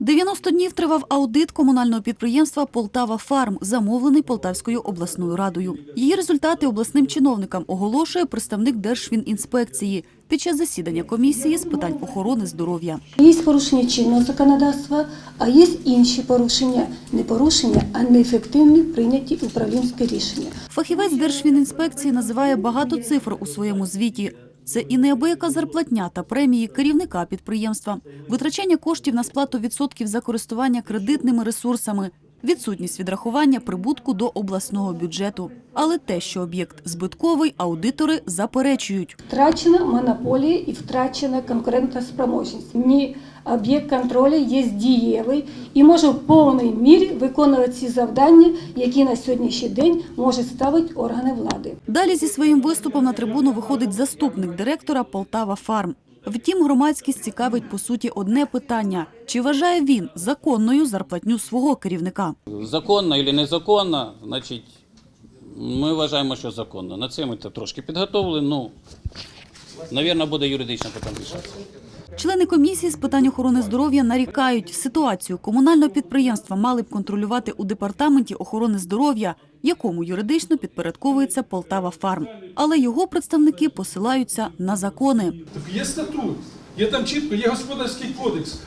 90 днів тривав аудит комунального підприємства Полтава Фарм, замовлений Полтавською обласною радою. Її результати обласним чиновникам оголошує представник Держфінінспекції під час засідання комісії з питань охорони здоров'я. Є порушення чинного законодавства, а є інші порушення, не порушення, а неефективні прийняті управлінські рішення. Фахівець Держфінінспекції називає багато цифр у своєму звіті. Це і неабияка зарплатня та премії керівника підприємства, витрачання коштів на сплату відсотків за користування кредитними ресурсами, відсутність відрахування прибутку до обласного бюджету. Але те, що об'єкт збитковий, аудитори заперечують. Втрачена монополія і втрачена конкурентоспроможність. Ні, об'єкт контролю є дієвий і може в повній мірі виконувати ці завдання, які на сьогоднішній день можуть ставити органи влади. Далі зі своїм виступом на трибуну виходить заступник директора Полтава Фарм. Втім, громадськість цікавить по суті одне питання: чи вважає він законною зарплатню свого керівника? Законно чи незаконно, значить, ми вважаємо, що законно. На це ми трошки підготовили. Ну, навірно, буде юридично потім рішатися. Члени комісії з питань охорони здоров'я нарікають, ситуацію комунального підприємства мали б контролювати у департаменті охорони здоров'я, якому юридично підпорядковується Полтава Фарм. Але його представники посилаються на закони. Так є статут, є там чітко, є господарський кодекс.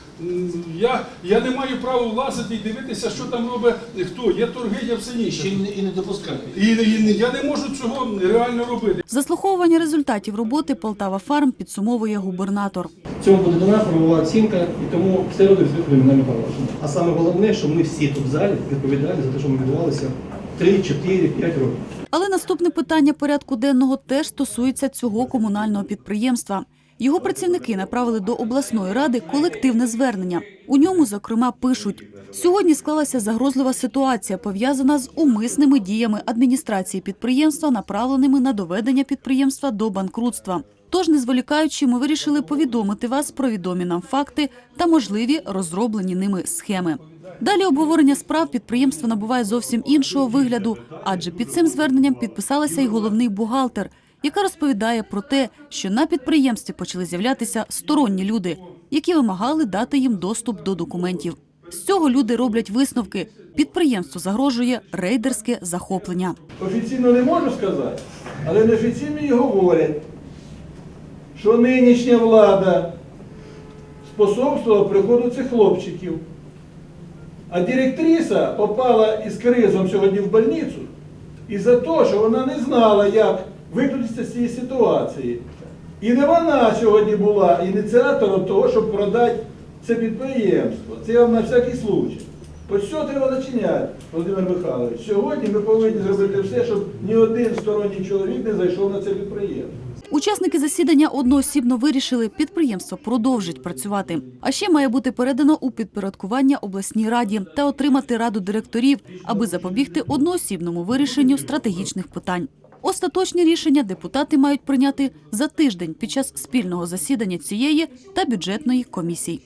Я, я не маю права влазити і дивитися, що там робить хто. Є торги, є все Ще інше. не- і не допускати. І, і я не можу цього реально робити. Заслуховування результатів роботи Полтава Фарм підсумовує губернатор. В цьому буде дана правова оцінка, і тому все одно кримінальне провадження. А саме головне, що ми всі тут в залі відповідальні за те, що ми відбувалися 3, 4, 5 років. Але наступне питання порядку денного теж стосується цього комунального підприємства. Його працівники направили до обласної ради колективне звернення. У ньому, зокрема, пишуть: сьогодні склалася загрозлива ситуація, пов'язана з умисними діями адміністрації підприємства, направленими на доведення підприємства до банкрутства. Тож, не зволікаючи, ми вирішили повідомити вас про відомі нам факти та можливі розроблені ними схеми. Далі обговорення справ підприємство набуває зовсім іншого вигляду, адже під цим зверненням підписалася й головний бухгалтер, яка розповідає про те, що на підприємстві почали з'являтися сторонні люди, які вимагали дати їм доступ до документів. З цього люди роблять висновки. Підприємству загрожує рейдерське захоплення. Офіційно не можу сказати, але неофіційно і говорять, що нинішня влада способствувала приходу цих хлопчиків. А директриса попала із кризом сьогодні в больницю із-за того, що вона не знала, як викрутитися з цієї ситуації. І не вона сьогодні була ініціатором того, щоб продати це підприємство. Це я вам на всякий случай. Ось що треба начиняти, Володимир Михайлович. Сьогодні ми повинні зробити все, щоб ні один сторонній чоловік не зайшов на це підприємство. Учасники засідання одноосібно вирішили, підприємство продовжить працювати. А ще має бути передано у підпорядкування обласній раді та отримати раду директорів, аби запобігти одноосібному вирішенню стратегічних питань. Остаточні рішення депутати мають прийняти за тиждень під час спільного засідання цієї та бюджетної комісій.